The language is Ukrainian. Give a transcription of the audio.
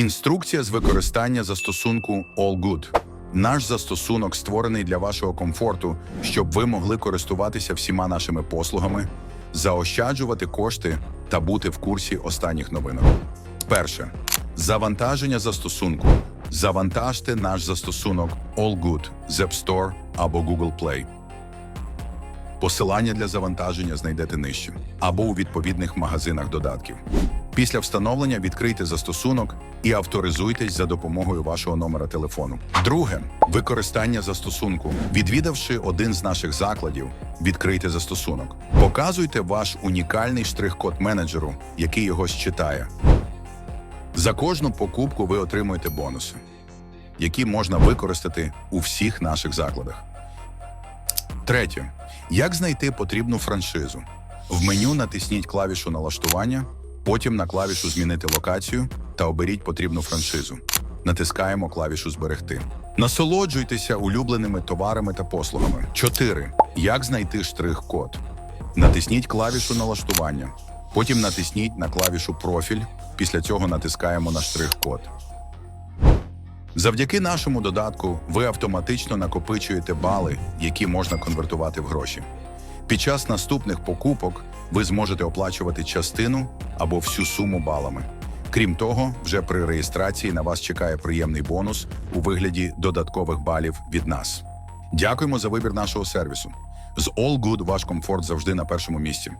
Інструкція з використання застосунку All Good. Наш застосунок створений для вашого комфорту, щоб ви могли користуватися всіма нашими послугами, заощаджувати кошти та бути в курсі останніх новинок. Перше. Завантаження застосунку. Завантажте наш застосунок All Good з App Store або Google Play. Посилання для завантаження знайдете нижче або у відповідних магазинах додатків. Після встановлення відкрийте застосунок і авторизуйтесь за допомогою вашого номера телефону. Друге використання застосунку. Відвідавши один з наших закладів, відкрийте застосунок. Показуйте ваш унікальний штрих-код менеджеру, який його считає. За кожну покупку ви отримуєте бонуси, які можна використати у всіх наших закладах. Третє. Як знайти потрібну франшизу? В меню натисніть клавішу налаштування, потім на клавішу Змінити локацію та оберіть потрібну франшизу. Натискаємо клавішу Зберегти. Насолоджуйтеся улюбленими товарами та послугами. 4. Як знайти штрих-код? Натисніть клавішу налаштування. Потім натисніть на клавішу Профіль. Після цього натискаємо на штрих-код. Завдяки нашому додатку ви автоматично накопичуєте бали, які можна конвертувати в гроші. Під час наступних покупок ви зможете оплачувати частину або всю суму балами. Крім того, вже при реєстрації на вас чекає приємний бонус у вигляді додаткових балів від нас. Дякуємо за вибір нашого сервісу. З All Good ваш комфорт завжди на першому місці.